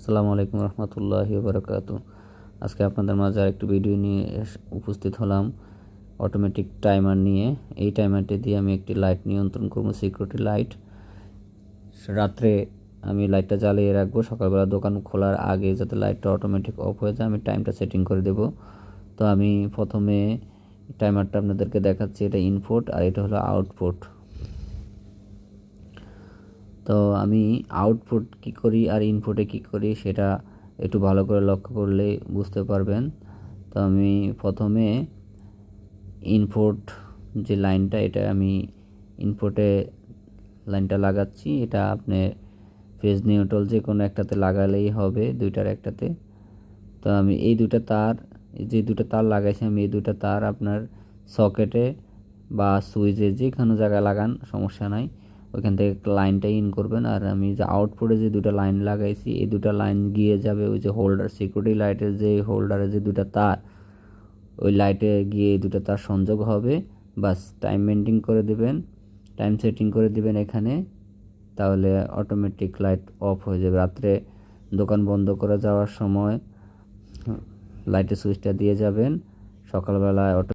আসসালামু আলাইকুম রহমতুল্লাহি বারকাতু আজকে আপনাদের মাঝে আরেকটি ভিডিও নিয়ে উপস্থিত হলাম অটোমেটিক টাইমার নিয়ে। এই টাইমারটি দিয়ে আমি একটি লাইট নিয়ন্ত্রণ করব সিকিউরিটি লাইট রাত্রে আমি লাইটটা জ্বালিয়ে রাখব, সকালবেলা দোকান খোলার আগে যাতে লাইটটা অটোমেটিক অফ হয়ে যায়, আমি টাইমটা সেটিং করে দেব। তো আমি প্রথমে টাইমারটা আপনাদেরকে দেখাচ্ছি, এটা ইনপুট আর এটা হলো আউটপুট তো আমি আউটপুট কি করি আর ইনপুটে কি করি সেটা একটু ভালো করে লক্ষ্য করলে বুঝতে পারবেন। তো আমি প্রথমে ইনপুট যে লাইনটা এটা আমি ইনপুটে লাইনটা লাগাচ্ছি। এটা আপনি ফেজ নিউট্রাল যে কোনো একটাতে লাগালেই হবে দুইটার একটাতে। তো আমি এই দুটো তার, যে দুটো তার লাগাইছি, আমি এই দুটো তার আপনার সকেটে বা সুইচে যে কোনো জায়গায় লাগান, সমস্যা নাই। ওইখান থেকে লাইনটা ইন করবেন। আর আমি যে আউটপুটে যে দুটো লাইন লাগাইছি, এই দুটো লাইন গিয়ে যাবে ওই যে হোল্ডার সিকিউরিটি লাইটের যে হোল্ডারে যে দুটো তার, ওই লাইটে গিয়ে এই দুটো তার সংযোগ হবে। বাস টাইম মেনটেন করে দেবেন টাইম সেটিং করে দিবেন এখানে, তাহলে অটোমেটিক লাইট অফ হয়ে যাবে। রাত্রে দোকান বন্ধ করে যাওয়ার সময় লাইটের সুইচটা দিয়ে যাবেন, সকালবেলায় অটো